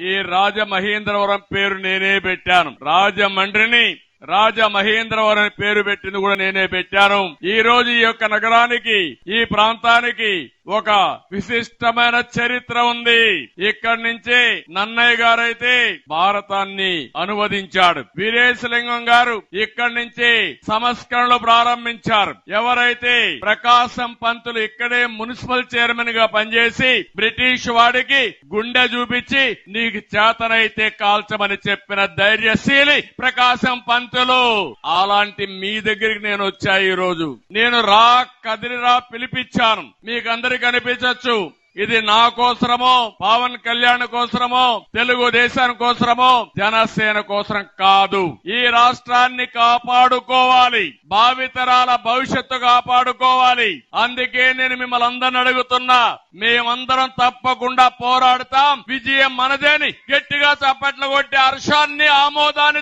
ఈ రాజమహేంద్రవరం పేరు నేనే పెట్టాను. రాజమండ్రిని రాజమహేంద్రవరం అని పేరు పెట్టింది కూడా నేనే పెట్టాను. ఈ రోజు ఈ యొక్క నగరానికి ఈ ప్రాంతానికి ఒక విశిష్టమైన చరిత్ర ఉంది. ఇక్కడి నుంచే నన్నయ్య గారైతే భారతాన్ని అనువదించాడు. వీరేశలింగం గారు ఇక్కడి నుంచే సంస్కరణలు ప్రారంభించారు. ఎవరైతే ప్రకాశం పంతులు ఇక్కడే మున్సిపల్ చైర్మన్గా పనిచేసి బ్రిటిష్ వాడికి గుండె చూపించి నీకు చేతనైతే కాల్చమని చెప్పిన ధైర్యశీలి ప్రకాశం పంతులు అలాంటి మీ దగ్గరికి నేను వచ్చా ఈ రోజు నేను రా కదిరిరా పిలిపించాను. మీకందరికి కనిపించచ్చు. ఇది నా కోసరమో పవన్ కళ్యాణ్ కోసరమో తెలుగుదేశం కోసరమో జనసేన కోసరం కాదు. ఈ రాష్ట్రాన్ని కాపాడుకోవాలి. భావితరాల భవిష్యత్తు కాపాడుకోవాలి. అందుకే నేను మిమ్మల్ని అందరిని అడుగుతున్నా. మేమందరం తప్పకుండా పోరాడతాం. విజయం మనదేని. గట్టిగా చప్పట్లు కొట్టి హర్షాన్ని ఆమోదాన్ని